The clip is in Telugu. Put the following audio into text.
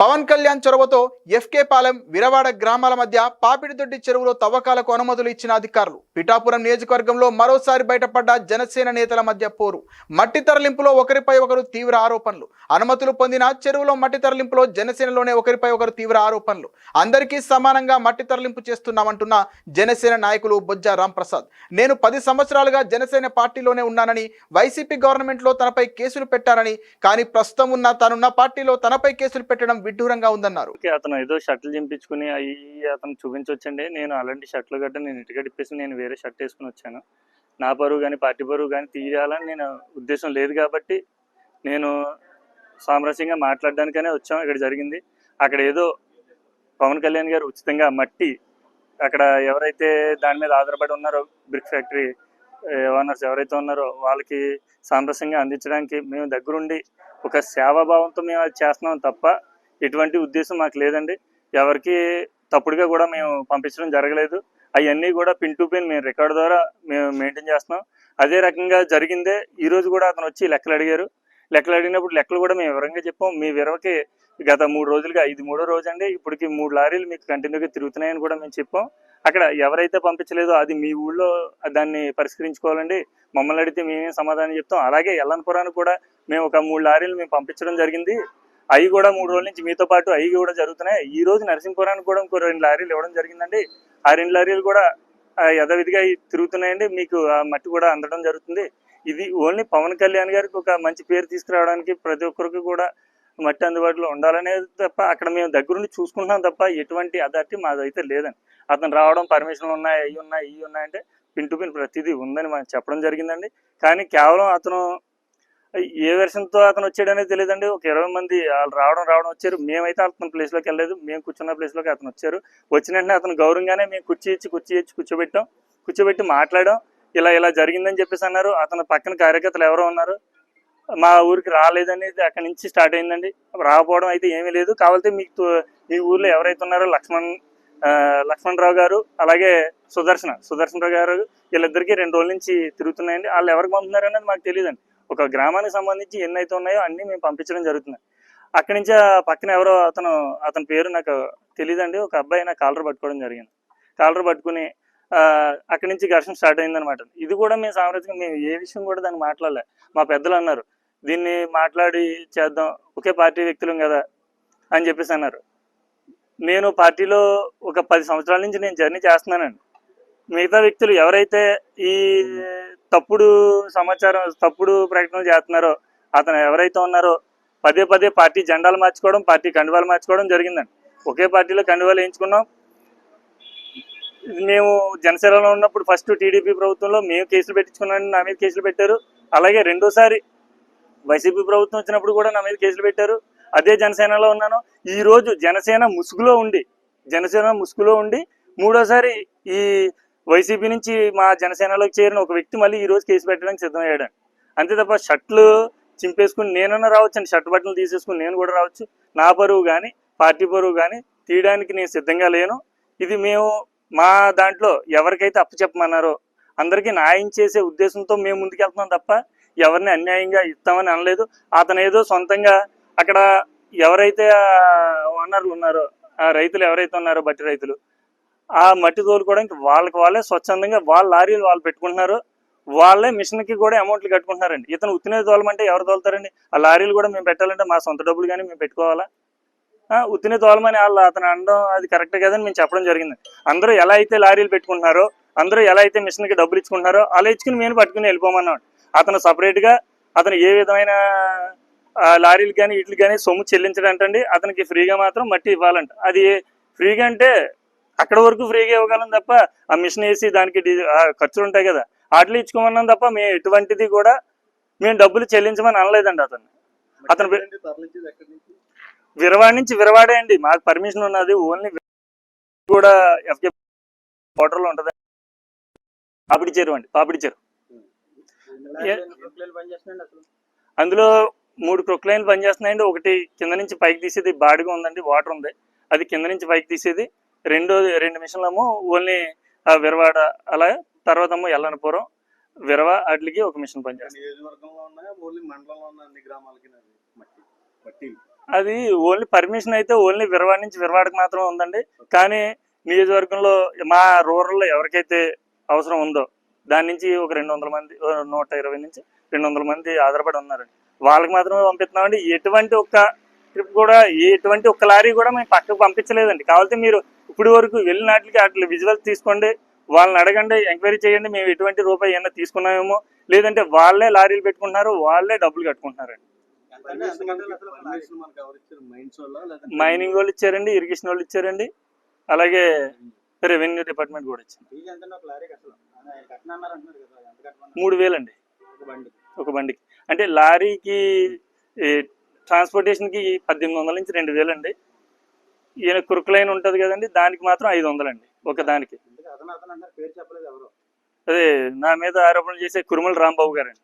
పవన్ కళ్యాణ్ చొరవతో ఎఫ్కే పాలెం విరవాడ గ్రామాల మధ్య పాపిడిదొడ్డి చెరువులో తవ్వకాలకు అనుమతులు ఇచ్చిన అధికారులు. పిఠాపురం నియోజకవర్గంలో మరోసారి బయటపడ్డ జనసేన నేతల మధ్య పోరు. మట్టి తరలింపులో ఒకరిపై ఒకరు తీవ్ర ఆరోపణలు. అనుమతులు పొందిన చెరువులో మట్టి తరలింపులో జనసేనలోనే ఒకరిపై ఒకరు తీవ్ర ఆరోపణలు. అందరికీ సమానంగా మట్టి తరలింపు చేస్తున్నామంటున్న జనసేన నాయకులు బొజ్జ రాంప్రసాద్. నేను పది సంవత్సరాలుగా జనసేన పార్టీలోనే ఉన్నానని వైసీపీ గవర్నమెంట్లో తనపై కేసులు పెట్టారని కానీ ప్రస్తుతం ఉన్న తానున్న పార్టీలో తనపై కేసులు పెట్టడం విడ్డూరంగా ఉందన్నారు. ఓకే అతను ఏదో షర్ట్లు చింపించుకుని అవి అతను చూపించవచ్చండి నేను అలాంటి షర్ట్లు గట్ట నేను ఇంటికి ఇప్పేసి నేను వేరే షర్ట్ వేసుకుని వచ్చాను. నా పరువు కానీ పార్టీ పరువు కానీ తీయాలని నేను ఉద్దేశం లేదు కాబట్టి నేను సామరస్యంగా మాట్లాడడానికనే వచ్చాం. ఇక్కడ జరిగింది. అక్కడ ఏదో పవన్ కళ్యాణ్ గారు ఉచితంగా మట్టి అక్కడ ఎవరైతే దాని మీద ఆధారపడి ఉన్నారో బ్రిక్ ఫ్యాక్టరీ ఓనర్స్ ఎవరైతే ఉన్నారో వాళ్ళకి సామరస్యంగా అందించడానికి మేము దగ్గరుండి ఒక సేవాభావంతో మేము అది చేస్తున్నాం తప్ప ఎటువంటి ఉద్దేశం మాకు లేదండి. ఎవరికి తప్పుడుగా కూడా మేము పంపించడం జరగలేదు. అవన్నీ కూడా పిన్ టు పిన్ మేము రికార్డ్ ద్వారా మేము మెయింటైన్ చేస్తున్నాం. అదే రకంగా జరిగిందే ఈరోజు కూడా అతను వచ్చి లెక్కలు అడిగారు. లెక్కలు అడిగినప్పుడు లెక్కలు కూడా మేము వివరంగా చెప్పాం. మీ విరవకి గత మూడు రోజులుగా ఇది మూడో రోజు అండి. ఇప్పటికి మూడు లారీలు మీకు కంటిన్యూగా తిరుగుతున్నాయని కూడా మేము చెప్పాం. అక్కడ ఎవరైతే పంపించలేదో అది మీ ఊళ్ళో దాన్ని పరిష్కరించుకోవాలండి. మమ్మల్ని అడిగితే మేమేం సమాధానం చెప్తాం. అలాగే ఎల్లనపురానికి కూడా మేము ఒక మూడు లారీలు మేము పంపించడం జరిగింది. అవి కూడా మూడు రోజుల నుంచి మీతో పాటు అవి కూడా జరుగుతున్నాయి. ఈ రోజు నరసింహపురానికి కూడా ఇంకో రెండు లారీలు ఇవ్వడం జరిగిందండి. ఆ రెండు లారీలు కూడా యథావిధిగా తిరుగుతున్నాయండి. మీకు ఆ మట్టి కూడా అందడం జరుగుతుంది. ఇది ఓన్లీ పవన్ కళ్యాణ్ గారికి ఒక మంచి పేరు తీసుకురావడానికి ప్రతి ఒక్కరికి కూడా మట్టి అందుబాటులో ఉండాలనేది తప్ప అక్కడ మేము దగ్గరుండి చూసుకుంటున్నాం తప్ప ఎటువంటి అథారిటీ మాదైతే లేదండి. అతను రావడం పర్మిషన్లు ఉన్నాయి అవి ఉన్నాయి ఇవి ఉన్నాయంటే పిన్ టు పిన్ ప్రతిదీ ఉందని మనం చెప్పడం జరిగిందండి. కానీ కేవలం అతను ఏ వెర్షన్తో అతను వచ్చాడనేది తెలియదండి ఒక ఇరవై మంది వాళ్ళు రావడం రావడం వచ్చారు. మేమైతే అతను ప్లేస్లోకి వెళ్ళలేదు. మేము కూర్చున్న ప్లేస్లోకి అతను వచ్చారు. వచ్చిన వెంటనే అతను గౌరవంగానే మేము కుర్చీ ఇచ్చి కుర్చీ ఇచ్చి కూర్చోబెట్టాం. కూర్చోబెట్టి మాట్లాడాం. ఇలా ఇలా జరిగిందని చెప్పేసి అన్నారు. అతను పక్కన కార్యకర్తలు ఎవరో ఉన్నారు. మా ఊరికి రాలేదనేది అక్కడి నుంచి స్టార్ట్ అయిందండి. రాకపోవడం అయితే ఏమీ లేదు. కావాలంటే మీకు మీ ఊర్లో ఎవరైతే ఉన్నారో లక్ష్మణ్ లక్ష్మణరావు గారు అలాగే సుదర్శన సుదర్శనరావు గారు వీళ్ళిద్దరికీ రెండు రోజుల నుంచి తిరుగుతున్నాయండి. వాళ్ళు ఎవరికి పంపుతున్నారు అనేది మాకు తెలియదండి. ఒక గ్రామానికి సంబంధించి ఎన్ని అయితే ఉన్నాయో అన్ని మేము పంపించడం జరుగుతుంది. అక్కడి నుంచి పక్కన ఎవరో అతను అతని పేరు నాకు తెలియదండి ఒక అబ్బాయి నాకు కాలర్ పట్టుకోవడం జరిగింది. కాలర్ పట్టుకుని అక్కడి నుంచి ఘర్షణ స్టార్ట్ అయిందనమాట ఇది కూడా మేము సామరస్యంగా మేము ఏ విషయం కూడా దాన్ని మాట్లాడలే. మా పెద్దలు అన్నారు దీన్ని మాట్లాడి చేద్దాం. ఒకే పార్టీ వ్యక్తులం కదా అని చెప్పేసి అన్నారు. నేను పార్టీలో ఒక పది సంవత్సరాల నుంచి నేను జర్నీ చేస్తున్నానండి. మిగతా వ్యక్తులు ఎవరైతే ఈ తప్పుడు సమాచారం తప్పుడు ప్రకటనలు చేస్తున్నారో అతను ఎవరైతే ఉన్నారో పదే పదే పార్టీ జెండాలు మార్చుకోవడం పార్టీ కండువాలు మార్చుకోవడం జరిగిందండి. ఒకే పార్టీలో కండువాలు వేయించుకున్నాం. మేము జనసేనలో ఉన్నప్పుడు ఫస్ట్ టీడీపీ ప్రభుత్వంలో మేము కేసులు పెట్టించుకున్నాం నా మీద కేసులు పెట్టారు. అలాగే రెండోసారి వైసీపీ ప్రభుత్వం వచ్చినప్పుడు కూడా నా మీద కేసులు పెట్టారు. అదే జనసేనలో ఉన్నాను. ఈ రోజు జనసేన ముసుగులో ఉండి జనసేన ముసుగులో ఉండి మూడోసారి ఈ వైసీపీ నుంచి మా జనసేనలోకి చేరిన ఒక వ్యక్తి మళ్ళీ ఈ రోజు కేసు పెట్టడానికి సిద్ధమయ్యాడు. అంతే తప్ప షర్ట్లు చింపేసుకుని నేనన్నా రావచ్చండి. షర్ట్ బట్టలు తీసేసుకుని నేను కూడా రావచ్చు. నా పరువు కానీ పార్టీ పరువు కానీ తీయడానికి నేను సిద్ధంగా లేను. ఇది మేము మా దాంట్లో ఎవరికైతే అప్పచెప్పమన్నారో అందరికీ న్యాయం చేసే ఉద్దేశంతో మేము ముందుకెళ్తున్నాం తప్ప ఎవరిని అన్యాయంగా ఇస్తామని అనలేదు. అతను ఏదో సొంతంగా అక్కడ ఎవరైతే ఓనర్లు ఉన్నారో ఆ రైతులు ఎవరైతే ఉన్నారో బట్టి రైతులు ఆ మట్టి తోలుకోవడానికి వాళ్ళకి వాళ్ళే స్వచ్ఛందంగా వాళ్ళ లారీలు వాళ్ళు పెట్టుకుంటున్నారు. వాళ్ళే మిషన్కి కూడా అమౌంట్లు కట్టుకుంటున్నారండి. ఇతను ఉత్తినే తోలమంటే ఎవరు తోలుతారండి? ఆ లారీలు కూడా మేము పెట్టాలంటే మా సొంత డబ్బులు కానీ మేము పెట్టుకోవాలా? ఆ, ఉత్తినే తోలమని వాళ్ళు అతను అనడం అది కరెక్ట్ కదని మేము చెప్పడం జరిగింది. అందరూ ఎలా అయితే లారీలు పెట్టుకుంటున్నారో అందరూ ఎలా అయితే మిషన్కి డబ్బులు ఇచ్చుకుంటున్నారో అలా ఇచ్చుకుని మేము పట్టుకుని వెళ్ళిపోమన్నాడు. అతను సపరేట్గా అతను ఏ విధమైన ఆ, లారీలు కానీ వీటికి కానీ సొమ్ము చెల్లించడంటండి అతనికి ఫ్రీగా మాత్రం మట్టి ఇవ్వాలంట. అది ఫ్రీగా అంటే అక్కడ వరకు ఫ్రీగా ఇవ్వగలం తప్ప ఆ మిషన్ వేసి దానికి ఖర్చులు ఉంటాయి కదా వాటిలో ఇచ్చుకోమన్నాం తప్ప మేము ఎటువంటిది కూడా మేము డబ్బులు చెల్లించమని అనలేదండి అతను అతను విరవాడ నుంచి విరవాడే అండి. మాకు పర్మిషన్ ఉన్నది ఓన్లీ కూడా ఎఫ్కే వాటర్లో ఉంటుంది. పాపిడి చెరువు అండి పాపిడి చెరువు అందులో మూడు క్రొక్లైన్లు పనిచేస్తున్నాయండి. ఒకటి కింద నుంచి పైకి తీసేది బాడిగా ఉందండి వాటర్ ఉంది. అది కింద నుంచి పైకి తీసేది. రెండో రెండు మిషన్లేమో ఓన్లీ ఆ విరవాడ అలా తర్వాత ఎల్లనపురం విరవ వాటికి ఒక మిషన్ పనిచేస్తుంది. అది ఓన్లీ పర్మిషన్ అయితే ఓన్లీ విరవాడ నుంచి విరవాడకు మాత్రమే ఉందండి. కానీ నియోజకవర్గంలో మా రూరల్లో ఎవరికైతే అవసరం ఉందో దాని నుంచి ఒక రెండు వందల మంది నూట ఇరవై నుంచి రెండు వందల మంది ఆధారపడి ఉన్నారండి. వాళ్ళకి మాత్రమే పంపిస్తున్నామండి. ఎటువంటి ఒక్క ట్రిప్ కూడా ఎటువంటి ఒక్క లారీ కూడా మేము పక్కకు పంపించలేదండి. కావాలంటే మీరు ఇప్పటి వరకు వెళ్ళిన వాటికి విజువల్స్ తీసుకోండి వాళ్ళని అడగండి ఎంక్వైరీ చేయండి మేము ఎటువంటి రూపాయి ఏమన్నా తీసుకున్నామేమో. లేదంటే వాళ్ళే లారీలు పెట్టుకుంటున్నారు వాళ్ళే డబ్బులు కట్టుకుంటున్నారండి. మైనింగ్ వాళ్ళు ఇచ్చారండి ఇరిగేషన్ వాళ్ళు ఇచ్చారండి అలాగే రెవెన్యూ డిపార్ట్మెంట్ కూడా ఇచ్చింది. మూడు వేలండి. ఒక బండికి. అంటే లారీకి ట్రాన్స్పోర్టేషన్కి పద్దెనిమిది వందల నుంచి రెండు వేలండి. ఈయన కురుకులైన ఉంటుంది కదండి దానికి మాత్రం ఐదు వందలండి ఒక దానికి. అదే నా మీద ఆరోపణలు చేసే కురుమల రాంబాబు గారండి.